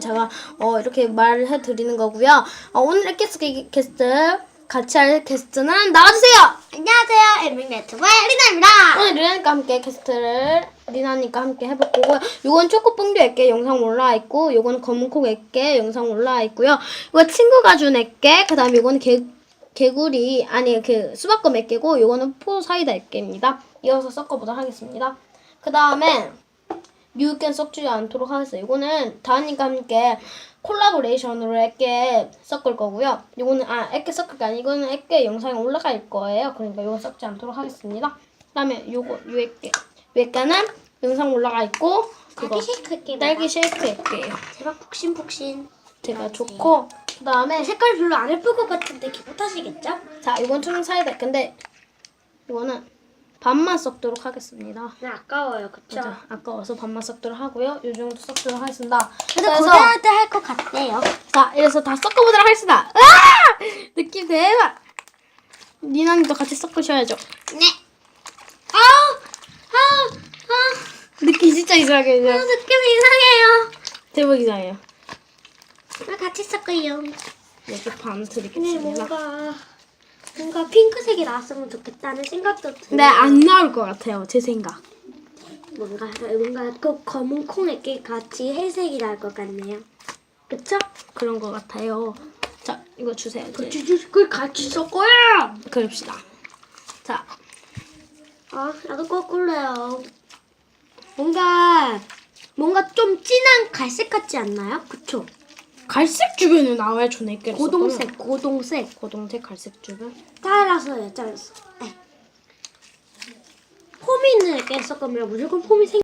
제가 어, 이렇게 말을 해드리는 거고요. 어, 오늘의 게스트, 게스트 같이 할 게스트는 나와주세요. 안녕하세요. 에밍 네트워크의 리나입니다. 오늘 리나님과 함께 게스트를 리나님과 함께 해볼 거고요. 요건 초코뽕듀 액게 영상 올라와 있고, 요건 검은콩 액게 영상 올라와 있고요. 이거 친구가 준 액게, 그 다음에 요거는 개, 개구리, 아니 그 수박껌 액게고, 요거는 포 사이다 액게입니다. 이어서 섞어보도록 하겠습니다. 그 다음에 미육견 섞지 않도록 하겠어요. 이거는 다은님과 함께 콜라보레이션으로 액게 섞을 거고요. 이거는 아 액게 섞을 게 아니고 이거는 액게 영상에 올라갈 거예요. 그러니까 이거 섞지 않도록 하겠습니다. 그다음에 요거 요 액게 요 액게는 영상 올라가 있고 그거 딸기 쉐이크 할게요. 딸기 쉐이크 액게예요. 제발 폭신폭신. 제가 좋고 그다음에 색깔 별로 안 예쁠 것 같은데 기분 탓이겠죠? 자 이건 총 사이다 근데 이거는 반만 섞도록 하겠습니다. 네, 아까워요. 그쵸? 자, 아까워서 반만 섞도록 하고요. 요 정도 섞도록 하겠습니다. 근데 고등학교 때 할 것 같대요. 자, 이래서 다 섞어보도록 하겠습니다. 아! 느낌 대박! 니나님도 같이 섞으셔야죠. 네. 아우! 아우! 아! 느낌 진짜 이상하게 아? 느낌이 이상해요. 대박 이상해요. 아, 같이 섞어요. 이렇게 반 근데 드리겠습니다. 뭔가 뭔가 핑크색이 나왔으면 좋겠다는 생각도 드네요. 네, 안 나올 것 같아요. 제 생각. 뭔가 뭔가 꼭 검은 콩에게 같이 회색이 날 것 같네요. 그쵸? 그런 것 같아요. 자, 이거 주세요. 이제. 그걸 같이 섞어요. 그럽시다. 자, 아, 나도 거꾸로요. 뭔가 뭔가 좀 진한 갈색 같지 않나요? 그쵸? 갈색 주변에 나와야 전에 있겠어. 고동색, 고동색. 고동색 갈색 주변. 네. 폼이 있는 게 섞으면 무조건 폼이 생.